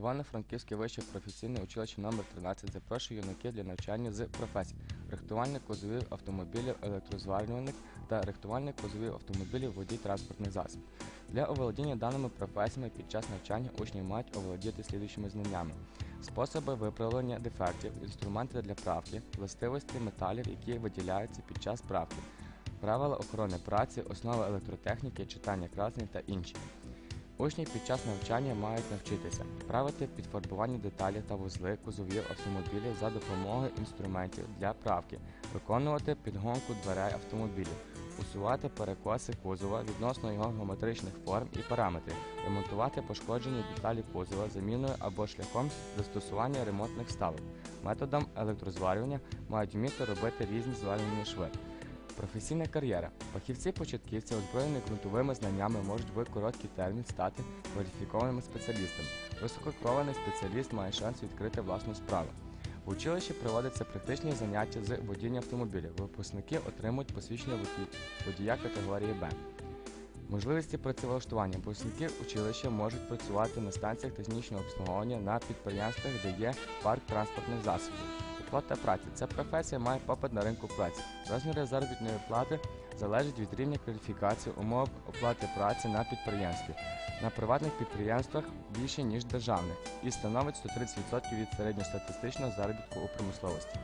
Івано-Франківське вище професійне училище номер 13 запрошує юнаків для навчання з професій рихтувальник кузовів автомобілів електрозварювальник та рихтувальник кузовів автомобілів водій транспортних засобів. Для оволодіння даними професіями під час навчання учні мають оволодіти слідуючими знаннями: способи виправлення дефектів, інструменти для правки, властивості металів, які виділяються під час правки, правила охорони праці, основи електротехніки, читання красень та інші. Учні під час навчання мають навчитися правити підфарбування деталі та вузли кузовів автомобілів за допомогою інструментів для правки, виконувати підгонку дверей автомобілів, усувати перекоси кузова відносно його геометричних форм і параметрів, ремонтувати пошкоджені деталі кузова заміною або шляхом застосування ремонтних ставок. Методом електрозварювання мають вміти робити різні зварювальні шви. Професійна кар'єра. Фахівці-початківці, озброєні ґрунтовими знаннями, можуть в короткий термін стати кваліфікованими спеціалістами. Висококваліфікований спеціаліст має шанс відкрити власну справу. В училищі проводяться практичні заняття з водіння автомобілів. Випускники отримують посвідчення водія категорії Б. Можливості працевлаштування. Випускники училища можуть працювати на станціях технічного обслуговування на підприємствах, де є парк транспортних засобів. Оплата праці. Ця професія має попит на ринку праці. Розміри заробітної плати залежать від рівня кваліфікації, умов оплати праці на підприємстві. На приватних підприємствах більше, ніж державних, і становить 130% від середньостатистичного заробітку у промисловості.